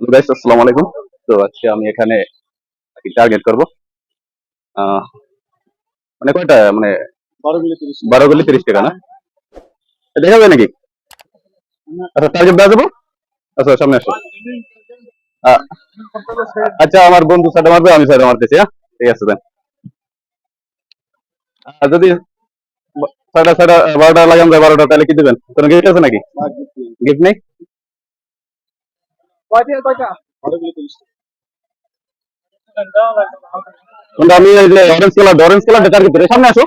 Hello guys আসসালামু আলাইকুম। তো আজকে আমি এখানে টার্গেট করব। মানে কয়টা? মানে বারো গুলি তিরিশ টাকা না? দেখা নাকি? আচ্ছা টার্গেট দেওয়া যাব? আচ্ছা সামনে আসো। আচ্ছা আমার বন্ধু সাইডে মারবে আমি সাইডে মারতেছি হ্যাঁ? ঠিক আছে দেন আর যদি সাইডে সাইডে বারোটা লাগান যায় বারোটা তাহলে কি দিবেন? কোনো গিফট আছে নাকি? গিফট নেই? কয়টা? কয়টা আমি orange colour orange colour target করে সামনে আসো।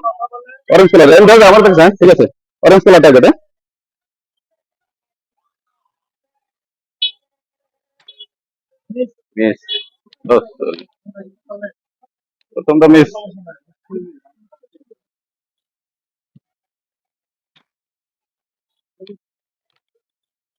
অরেঞ্জ কালার এই দাও আমার কাছে হ্যাঁ, ঠিক আছে। অরেঞ্জ কালার টার্গেট মিস প্রথমটা মিস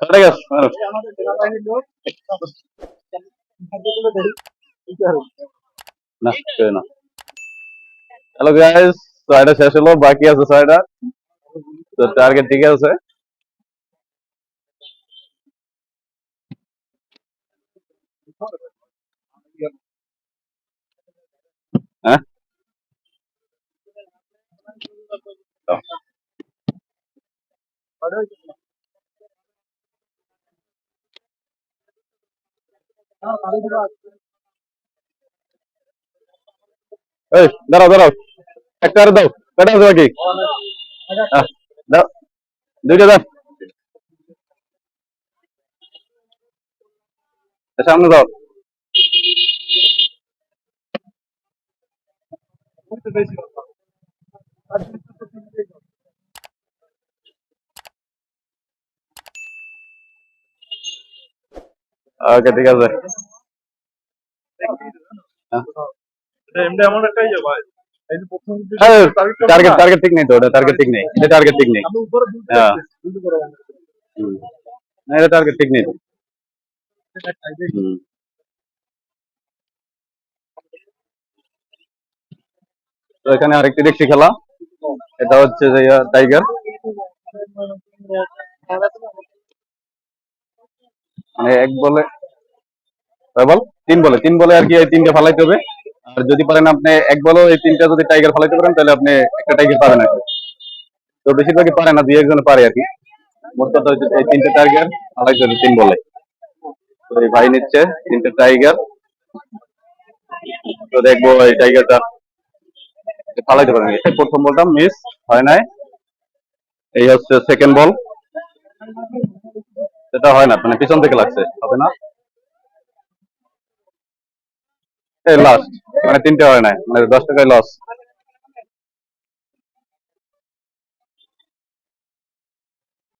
কত গেছ আমাদের সেনাবাহিনীর লোক না কেউ না হ্যালো গাইস ছয়টা শেষ হলো বাকি আছে ছয়টা তো টার্গেট ঠিক আছে হ্যাঁ এই দাঁড়াও দাঁড়াও। একটা আর দাও কটা আছে বাকি দাও দুইটা দাও। সামনে দাও। ওকে ঠিক আছে। টার্গেট টার্গেট ঠিক নেই তো ওটা টার্গেট ঠিক নেই। এটা টার্গেট ঠিক নেই। আমি উপরে বুঝতে হ্যাঁ। না এটা টার্গেট ঠিক নেই তো। এখানে আরেকটি দেখছি খেলা। এটা হচ্ছে টাইগার মানে এক বলে বল? তিন বলে। তিন বলে আর কি এই তিনটে ফালাইতে হবে। আর যদি পারেন আপনি এক বলও এই তিনটা যদি টাইগার ফালাইতে পারেন, তাহলে আপনি একটা টাইগার পাবেন আর। তো বেশিরভাগই পারে না, দুই একজন পারে আর কি। মোট কথা হচ্ছে এই তিনটে টাইগার ফালাইতে হবে তিন বলে। তো এই ভাই নিচ্ছে তিনটে টাইগার তো দেখব এই টাইগারটা ফালাইতে পারেন প্রথম বলটা মিস হয় নাই। এই হচ্ছে সেকেন্ড বল সেটা হয় না মানে পিছন থেকে লাগছে, হবে না? এই লাস্ট মানে তিনটে হয় না মানে দশ টাকায় লস